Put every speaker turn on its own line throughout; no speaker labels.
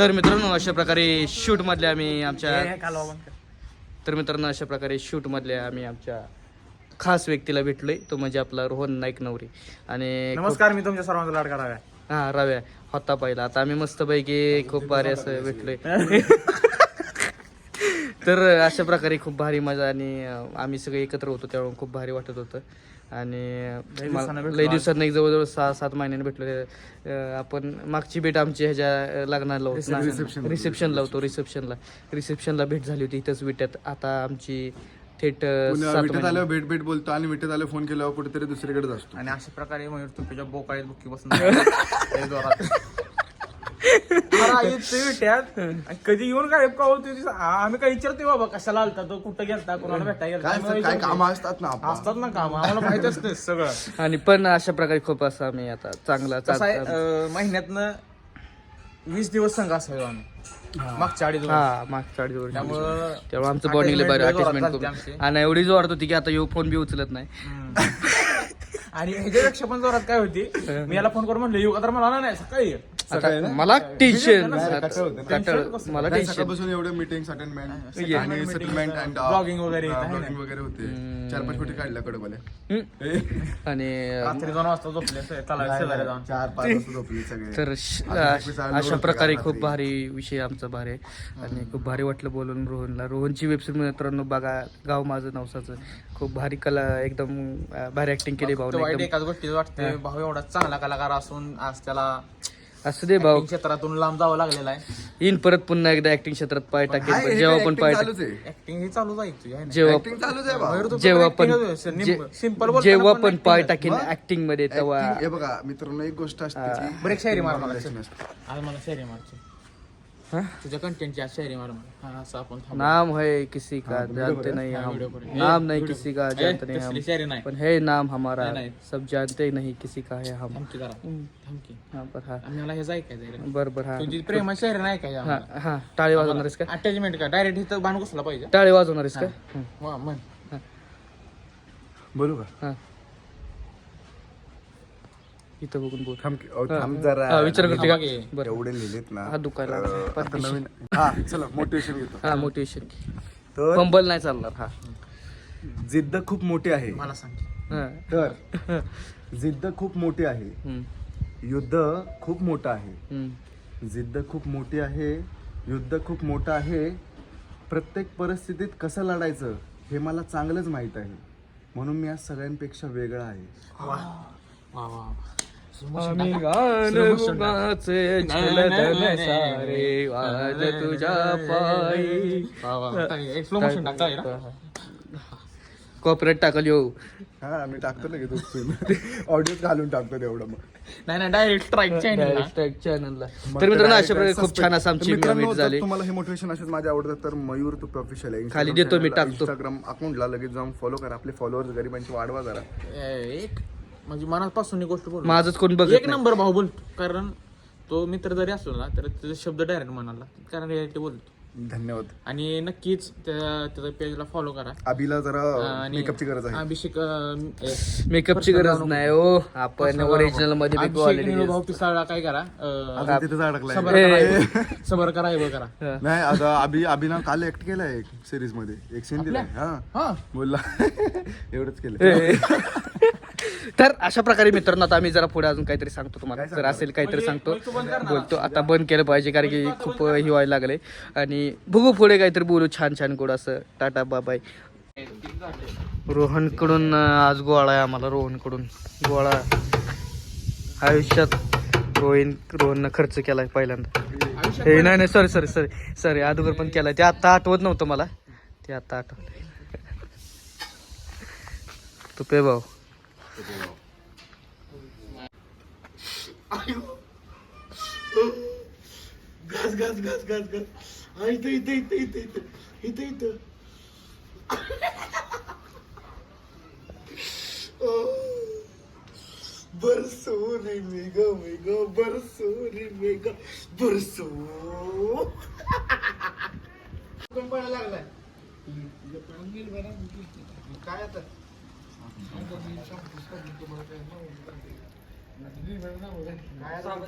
तर मित्रांनो अशा प्रकारे शूट मधले आम्ही आमच्या तर मित्रांनो अशा प्रकारे शूट मधले आम्ही आमच्या खास व्यक्तीला भेटलोय. तो म्हणजे आपला रोहन नाईक नवरी. आणि
नमस्कार मी तुमच्या सर्वांचा लाड कराव्या
हा रव्या होता पहिला. आता आम्ही मस्त पैकी खूप भारी असं भेटलोय. तर अशा प्रकारे खूप भारी मजा आणि आम्ही सगळे एकत्र होतो त्यामुळे खूप भारी वाटत होतं. आणि
दिवसानं
लई दिवसात एक जवळजवळ सहा सात महिन्याने भेटलो. आपण मागची भेट आमची ह्याच्या लग्नाला होतो रिसेप्शनला होतो रिसेप्शनला रिसेप्शनला भेट झाली होती इथंच विट्यात. आता आमची थेट महिने-
आल्यावर भेट भेट बोलतो आणि विट्यात आल्यावर फोन केल्यावर कुठेतरी दुसरीकडेच असतो.
आणि अशा प्रकारे मयूर तुमच्या बोकाळीत बुक्की बसून आणि कधी येऊन काय का होते आम्ही काय विचारतोय बाबा कशाला आलता तो? कुठं गेलता? कोणाला भेटायला
काय. काम असतात ना.
असतात ना काम. आम्हाला माहितच नाही सगळं.
आणि पण अशा प्रकारे खूप असं आम्ही आता चांगला
महिन्यातनं वीस दिवस संघ असायचो आम्ही. मागच्या अडीच.
हा मागच्या अडीच वर्षी.
त्यामुळं
त्यामुळे आमचं अटॅचमेंट आणि एवढी जोरात होती की आता येऊ फोन बी उचलत नाही.
आणि ह्याच्यापेक्षा पण जोरात काय होती? मी याला फोन करून म्हणलं येऊ का तर मला नाही सकाळी ये.
आता मला टेन्शन. मला टेन्शन
सकाळपासून एवढे मीटिंग अटेंडमेंट आणि सेटलमेंट अँड
Blogging वगैरे आहे ना.
ब्लॉगिंग वगैरे होते. चार पाच फोटी काढल्या कडकवाल्या.
आणि
रात्री दोन वाजता झोपले तलाव शेजारी जाऊन.
चार पाच वाजता झोपले सगळे.
तर श- अशा प्रकारे खूप. भारी विषय आमचा भारी. आहे आणि खूप भारी वाटलं बोलून रोहनला. रोहनची वेबसाईट मित्रांनो बघा गाव माझं नवसाचं. खूप भारी कला एकदम अं, भारी ऍक्टिंग केली भाऊ
वाईट एकाच गोष्टी वाटते भाऊ एवढा चांगला कलाकार असून आज त्याला
असं दे भाऊ
क्षेत्रातून लांब जावं लागलेला आहे
येईन परत पुन्हा एकदा ऍक्टिंग क्षेत्रात पाय टाकेल जेव्हा पण
acting
पाय
चालूच आहे
ऍक्टिंग ही चालू जायची आहे ना?
जेव्हा
Acting चालूच आहे बा.
मयूर तो
जेव्हा
फक्त
पण. जे- जेव्हा पण पाय. टाकेन ऍक्टिंगमध्ये तेव्हा
Acting- हे बघा मित्रांनो एक गोष्ट असते की
ब्रेक शायरी मार मला. आज शायरी मारची? तुझ्या कंटेंटची आज शायरी मार मला. हा असं आपण थांबू.
नाम है किसी का जानते नहीं हम.
पर.
नाम नहीं. किसी का जानते नहीं
तसली
हम.
नाही.
पण है नाम हमारा
नाही, नाही.
सब जानते ही नहीं किसी का है हम.
जरा.
हा बर हा.
आम्ही मला हे ऐकायचं आहे
बर बर हा.
तुझी प्रेमा शायरी नाही काय
हा हा. टाळी वाजवणार आहेस का?
अटॅचमेंट का डायरेक्ट इथं बांध घुसला पाहिजे.
टाळी वाजवणार आहेस का? हं,
वा, म्हण.
बोलू का?
हा. इथं बघून बोल.
थांब की- अहो, थांब जरा.
हा विचार करते. का. बरं.
एवढे लिहिलेत ना.
हा
आता नवीन हा चला मोटिवेशन घेतो.
हा मोटिवेशन
तर
फंबल नाही चालणार. हा.
जिद्द खूप मोठी आहे.
मला सांग.
हा.
तर जिद्द खूप मोठी आहे.
हं,
युद्ध खूप मोठं आहे.
हं.
जिद्द खूप मोठी आहे. युद्ध खूप मोठं आहे. प्रत्येक परिस्थितीत कसं लढायचं हे मला चांगलंच माहीत आहे. म्हणून मी आज सगळ्यांपेक्षा वेगळा आहे.
वा वा वा.
आम्ही गान गुणाचे छलदन सारे वाज तुझ्या पायी? कॉपरेट टाकल येऊ
हा मी टाकतो ना घेतो ऑडिओ घालून टाकतो तेवढं मग
नाही नाही डायरेक्ट स्ट्राईक चॅनल
चॅनलला तर मित्रांनो अशा प्रकारे खूप छान असं आमची
मित्रांनो,
मीट
जर
झाली
तुम्हाला हे मोटिवेशन असेच माझे आवडतात तर मयूर तुप ऑफिशियल आहे
खाली देतो मी, टाकतो.
इंस्टाग्राम अकाउंटला लगेच जाऊन फॉलो करा आपले फॉलोअर्स गरिबांची वाढवा जरा
एक म्हणजे मनापासून ही गोष्ट बोल.
माझंच कोण बघत
एक. नंबर भाऊ बोलतो कारण तो मित्र जरी असलो ना तर त्याचे शब्द डायरेक्ट म्हणाला कारण रियालिटी बोलतो.
धन्यवाद.
आणि नक्कीच त्या- त्याच्या पेजला फॉलो करा.
अभिला जरा
आणि
मेकअपची गरज आहे.
अभिषेक अं,
मेकअपची गरज नाही हो. आपण ओरिजिनलमध्ये
अभिषेक निळूभाऊ पिसाळला काय करा अं,
आता तिथेच अडकलाय.
सबर करा हे- सबर करा हे
नाही आता अभि अभिना काल ऍक्ट केलाय एक सिरीजमध्ये. एक सीन दिलाय. हा.
हा.
बोलला. एवढंच केलं
तर अशा प्रकारे मित्रांनो आता आम्ही जरा पुढे अजून काहीतरी सांगतो तुम्हाला. जर असेल काहीतरी सांगतो बोलतो. आता बंद केलं पाहिजे कारण की खूप हे व्हायला लागले आणि बघू पुढे काहीतरी बोलू. छान छान गोड असं. टाटा बाबाय रोहनकडून आज गोळा आहे आम्हाला रोहनकडून. गोळा. आयुष्यात रोहिन रोहननं खर्च केलाय पहिल्यांदा. हे नाही नाही सॉरी सॉरी सॉरी सॉरी अगोदर पण केलाय. ते आता आठवत नव्हतं मला. ते आता आठवत. तू पे भाऊ.
घास घास घास घास घास हा इथं इथं इथं इथं इथं. इथं इथं. बरसो रे मेगा मेगा बरसो. रे मेगा बरसो
लागलाय? काय आता?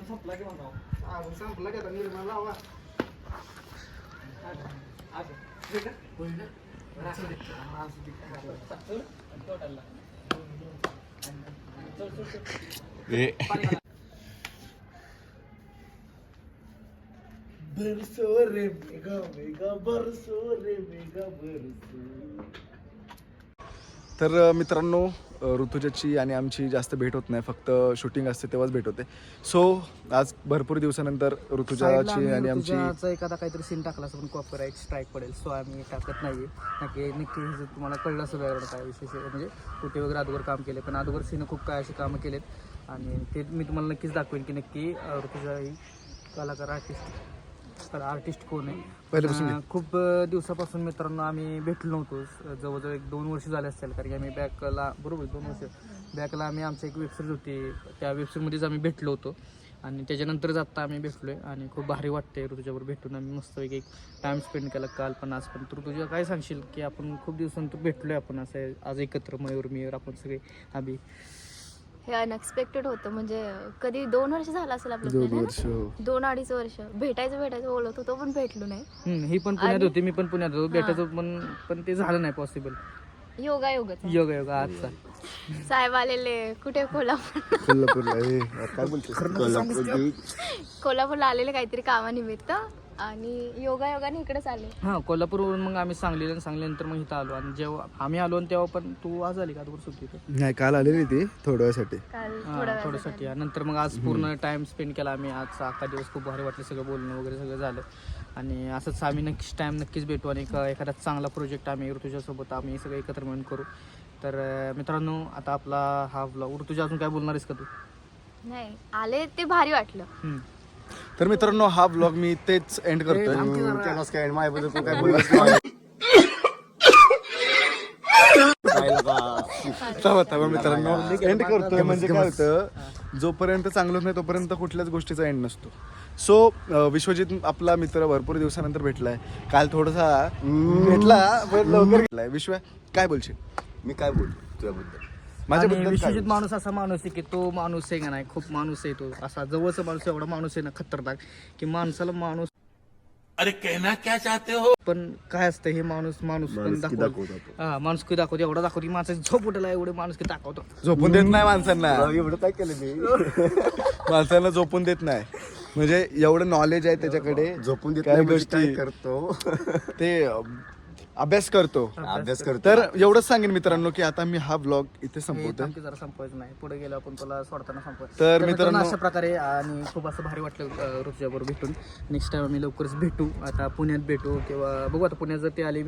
संपला की म्हणा. संपला की आता निर्माण लावा.
बरसो रे मेगा मेगा बरसो रे मेगा बरसो तर मित्रांनो ऋतुजाची आणि आमची जास्त भेट होत नाही. फक्त शूटिंग असते तेव्हाच भेट होते. सो आज भरपूर दिवसानंतर ऋतुजाची आणि आमची
एखादा काहीतरी सीन टाकला असं पण कॉपीराईट स्ट्राईक पडेल. सो आम्ही टाकत नाहीये. नक्की नक्की हे तुम्हाला कळलं असं वेगळं काय विशेष म्हणजे कुठे वगैरे अगोदर काम केले पण अगोदर सीनं खूप काय अशी कामं केलेत. आणि ते मी तुम्हाला नक्कीच दाखवेन की नक्की ऋतुजा ही कलाकार आर्टिस्ट आर्टिस्ट कोण आहे? अं, खूप अं, दिवसापासून मित्रांनो आम्ही भेटलो नव्हतो. जवळजवळ एक दोन वर्ष झाले असतील कारण की आम्ही बॅकला बरोबर दोन वर्ष. बॅकला आम्ही आमची एक वेबसिरीज होती. त्या वेबसिरीजमध्येच आम्ही भेटलो होतो. आणि त्याच्यानंतरच आत्ता आम्ही भेटलोय. आणि खूप भारी वाटते ऋतुजावर भेटून. आम्ही मस्तपैकी एक टाइम स्पेंड केला. काल पण आज पण. तर तुझ्या काय सांगशील की आपण खूप दिवसांतर भेटलोय आपण असं आज एकत्र मयूर मियूर आपण सगळे आम्ही.
हे अनएक्सपेक्टेड होतं. म्हणजे कधी दोन वर्ष झालं असेल आपलं
दोन
plan, है ना?
वर्ष हो.
दोन अडीच वर्ष. भेटायचं भेटायचं. बोलत होतो पण भेटलो नाही.
हम्म, ही पण पुण्यात
आणि-
होती मी पण पुण्यात होतो. भेटायचं पण पण ते झालं नाही पॉसिबल
योगा योगाचा
योगा योगा आजचा.
साहेब आलेले कुठे? कोल्हापूर.
कोल्हापूरला काय बोलतेस कोल्हापूर
कोल्हापूरला आलेले काहीतरी कामानिमित्त. आणि योगा योगाने इकडेच आले.
हा कोल्हापूरवरून मग आम्ही सांगलीला आणि सांगलीनंतर मग इथं आलो. आणि जेव्हा आम्ही आलो आणि तेव्हा पण तू आज आली का? सुट्टी सुट्टी
नाही काल आलेली ती थोड्या वेळासाठी
काल थोडा वेळ
थोड्यासाठी. नंतर मग आज पूर्ण टाइम स्पेंड केला आम्ही. आज अख्खा दिवस खूप भारी वाटलं सगळं बोलणं वगैरे सगळं झालं. आणि असंच आम्ही नक्कीच टाइम नक्कीच भेटू आणि एक एखादा चांगला प्रोजेक्ट आम्ही ऋतुजासोबत आम्ही सगळे एकत्र मिळून करू. तर मित्रांनो आता आपला हा ब्लॉग ऋतुजा अजून काय बोलणार आहेस का तू?
नाही आले ते भारी वाटलं.
तर मित्रांनो हा ब्लॉग मी तेच एंड करतोय. मित्रांनो. एंड करतोय म्हणजे काय होतं जोपर्यंत चांगलं नाही तोपर्यंत कुठल्याच गोष्टीचा एंड नसतो. सो विश्वजित आपला मित्र भरपूर दिवसानंतर भेटलाय. काल थोडासा भेटला भेटलाय विश्व काय बोलशील?
मी काय बोलतो तुझ्याबद्दल?
आणि
माझ्याबद्दल काय
विश्वजित माणूस असा माणूस आहे की तो माणूस आहे का नाही खूप माणूस आहे तो. असा जवळचा माणूस एवढा माणूस आहे ना खतरनाक की माणसाला माणूस
अरे कहना क्या चाहते हो?
पण काय असतं हे माणूस माणूस पण
माणुसकी
दाखवतो.
दाखवतो
हा माणुसकी दाखवतो एवढा दाखवतो की माणसाची झोप उठला एवढे माणुसकी दाखवतो.
झोपून देत नाही माणसांना.
एवढं काय केलं मी?
माणसांना झोपून देत नाही. म्हणजे एवढं नॉलेज आहे त्याच्याकडे.
झोपून देत
काय
नाही म्हणजे
गोष्टी
करतो?
ते अं, अभ्यास करतो.
अभ्यास करतो.
तर एवढंच सांगेन मित्रांनो की आता मी हा ब्लॉग इथे संपवतोय.
थांब की जरा संपवायचं नाही. पुढे गेलो आपण तुला सोडताना संपवायचं
तर
मित्रांनो अशा प्रकारे आणि खूप असं भारी वाटलं अं, ऋतुजाबरोबर भेटून. नेक्स्ट टाइम आम्ही लवकरच भेटू. आता पुण्यात भेटू किंवा बघू आता पुण्यात जर ते आली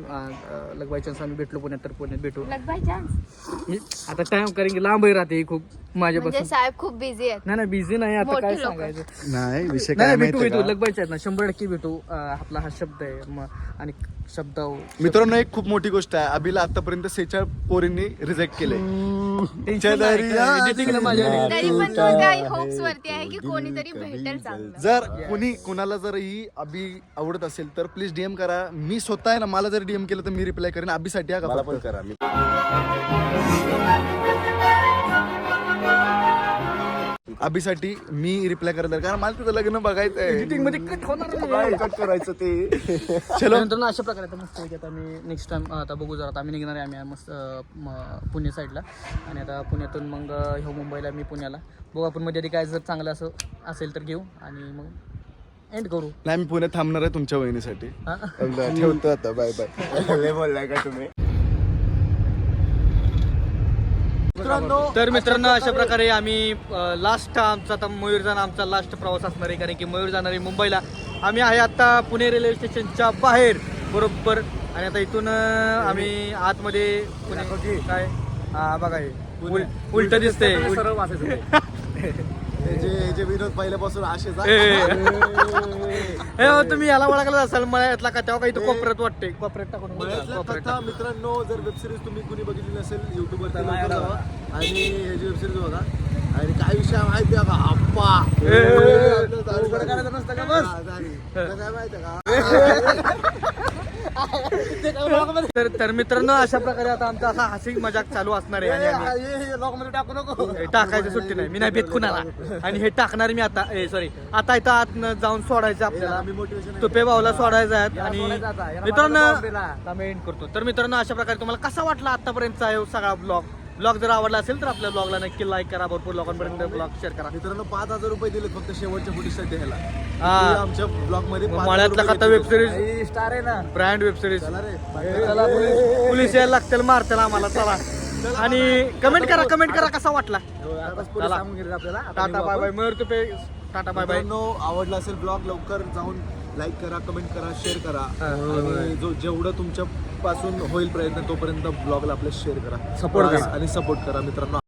लगवाय चान्स आम्ही भेटलो पुण्यात तर पुण्यात भेटू.
लग बाय चान्स
हे आता टाइम कारण की लांबही राहते ही खूप
म्हणजे
माझ्यापासून
साहेब खूप बिझी आहेत.
नाही नाही बिझी नाही आता
मोठी
काय
लोकं.
सांगायचं?
नाही विषय
नाही
काय
नाही, भेटू
माहितीये
भेटू
का?
लगबायचे आहेत ना शंभर टक्के भेटू. अं, आपला हा शब्द आहे. म- आणि शब्द
मित्रांनो एक खूप मोठी गोष्ट आहे. अभिला आतापर्यंत सेचाळ पोरींनी रिजेक्ट केले
editing ला माझ्या
तरी पण तो काही होप्स वरती आहे की कोणीतरी भेटेल चांगलं.
जर कुणी कुणाला जर ही अभि आवडत असेल तर प्लीज डीएम करा. मी स्वतः आहे ना मला जर डीएम केलं तर मी रिप्लाय करेन. अभिसाठी हा
मला? पण करा. मी
अभिसाठी मी रिप्लाय करत आहे कारण मला तुझं लग्न बघायचं आहे
एडिटिंगमध्ये कट होणार.
कट करायचं ते?
चलो.
नंतर ना अशा प्रकारे आता मस्त आता आम्ही नेक्स्ट टाइम आता बघू जरा. आता आम्ही निघणार आहे आम्ही मस्त म- पुणे साईडला आणि आता पुण्यातून मग ह्यो मुंबईला मी पुण्याला. बघू आपण मध्ये आधी काय जर चांगलं असं असेल तर घेऊ. आणि मग एंड करू.
नाही मी पुण्यात थांबणार आहे तुमच्या वहिनीसाठी.
हा?
ठेवतो आता. बाय बाय
लय बोललाय का तुम्ही?
तर मित्रांनो अशा प्रकारे आम्ही लास्ट आमचा आता मयूर जाणं आमचा लास्ट प्रवास असणार आहे कारण की मयूर जाणार आहे मुंबईला. आम्ही आहे आता पुणे रेल्वे स्टेशनच्या बाहेर बरोबर. आणि आता इथून आम्ही आतमध्ये पुणे काय? हा बघा उलट दिसतंय.
विनोद पहिल्यापासून असेच
हे तुम्ही याला ओळखला असाल मळ्यातला का? तेव्हा काही तो कोपऱ्यात वाटते कोपऱ्यात टाकून कोपऱ्यात
कथा मित्रांनो जर वेब सिरीज तुम्ही कुणी बघितली नसेल युट्यूब लवकर जावा. आणि हे जी वेब सिरीज बघा आणि काय विषय आहे माहिती आहे का आप्पा. आपलं
करायचं नसतं का? बस?
हा. तर काय माहिती आहे का?
तर तर मित्रांनो अशा प्रकारे आता आमचा असा हसी मजाक चालू असणार आहे आणि आम्ही.
टाकू नको.
हे टाकायची सुट्टी नाही. मी नाही भेट कुणाला. आणि हे टाकणार मी आता. सॉरी आता इथं आत जाऊन सोडायचं आपल्याला.
आम्ही मोटिवेशन
तुपे भाऊला सोडायचं आहे आणि मित्रांनो करतो. तर मित्रांनो अशा प्रकारे तुम्हाला कसा वाटला आतापर्यंतचा सगळा ब्लॉग ब्लॉग जर आवडला असेल तर आपल्या ब्लॉगला नक्की लाईक करा. भरपूर लोकांपर्यंत ब्लॉग शेअर करा.
मित्रांनो पाच हजार रुपये दिले फक्त शेवटच्या
हा.
तुम्ही आमच्या ब्लॉगमध्ये पाच हजार
मळ्यातला
रुपये
खाता
घेतले.
वेब सिरीज
स्टार आहे ना.
ब्रँड वेब सिरीज
चला रे.
चला. पोलीस. पोलीस यायला लागतील मारतील आम्हाला. चला. आणि कमेंट करा कमेंट करा कसा वाटला.
आताच पोलीस
चला.
सांगून गेले आपल्याला. आता
टाटा
निघू
bye bye. Mayur Tupe. Tata bye bye.
मित्रांनो आवडला असेल ब्लॉग लवकर जाऊन लाईक करा कमेंट करा शेअर करा. आणि जो जेवढं तुमच्या पासून होईल प्रयत्न तोपर्यंत ब्लॉगला आपल्या शेअर करा.
करा.
आणि सपोर्ट करा मित्रांनो.